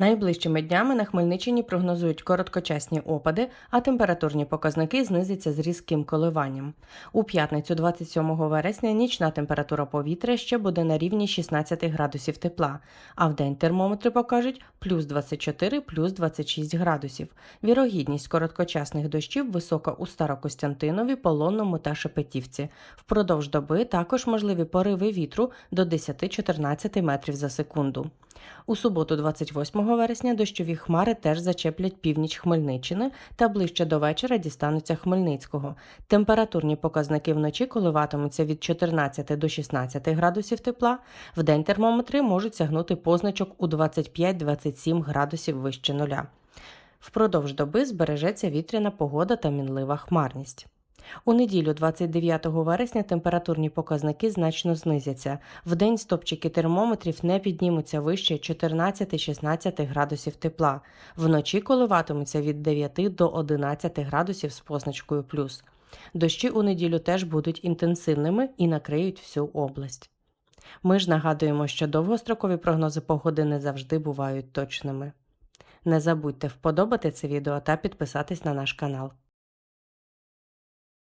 Найближчими днями на Хмельниччині прогнозують короткочасні опади, а температурні показники знизяться з різким коливанням. У п'ятницю, 27 вересня, нічна температура повітря ще буде на рівні 16 градусів тепла, а вдень термометри покажуть плюс 24, плюс 26 градусів. Вірогідність короткочасних дощів висока у Старокостянтинові, Полонному та Шепетівці. Впродовж доби також можливі пориви вітру до 10-14 метрів за секунду. У суботу, 28 вересня, дощові хмари теж зачеплять північ Хмельниччини та ближче до вечора дістануться Хмельницького. Температурні показники вночі коливатимуться від 14 до 16 градусів тепла. Вдень термометри можуть сягнути позначок у 25-27 градусів вище нуля. Впродовж доби збережеться вітряна погода та мінлива хмарність. У неділю, 29 вересня, температурні показники значно знизяться. Вдень стопчики термометрів не піднімуться вище 14-16 градусів тепла. Вночі коливатимуться від 9 до 11 градусів з позначкою плюс. Дощі у неділю теж будуть інтенсивними і накриють всю область. Ми ж нагадуємо, що довгострокові прогнози погоди не завжди бувають точними. Не забудьте вподобати це відео та підписатись на наш канал.